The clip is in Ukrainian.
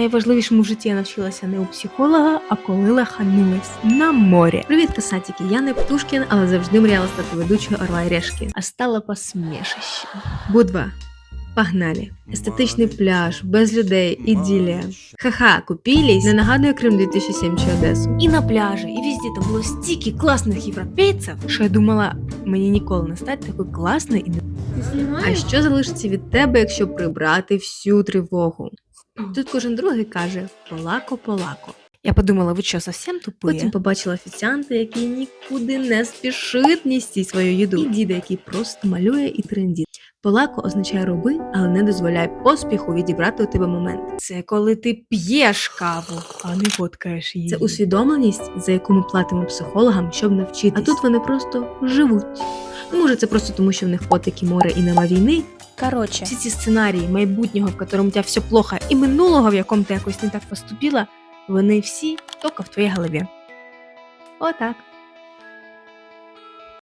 Найважливішому в житті я навчилася не у психолога, а коли лаханулась на морі. Привіт, касатіки! Я не Птушкін, але завжди мріяла стати ведучою Орла і Решки. А стала посмішищем. Будва. Погнали. Естетичний пляж, без людей, іділія. Ха-ха, купілись. Не нагадує Крим 2007 чи Одесу. І на пляжі, і везде там було стільки класних європейців, що я думала, мені ніколи не стати такою класною і не а що залишиться від тебе, якщо прибрати всю тривогу? Тут кожен другий каже полако-полако. Я подумала, ви що, зовсім тупі? Потім побачила офіціанта, який нікуди не спішить нести свою їду. І діда, який просто малює і трендить. Полако означає роби, але не дозволяй поспіху відібрати у тебе момент. Це коли ти п'єш каву, а не фоткаєш її. Це усвідомленість, за яку ми платимо психологам, щоб навчитись. А тут вони просто живуть. Ну, може, це просто тому, що в них потики море і нема війни. Короче, Всі ці сценарії майбутнього, в якому у тебе все плохо, і минулого, в якому ти якось не так поступила, вони всі тільки в твоїй голові. Отак.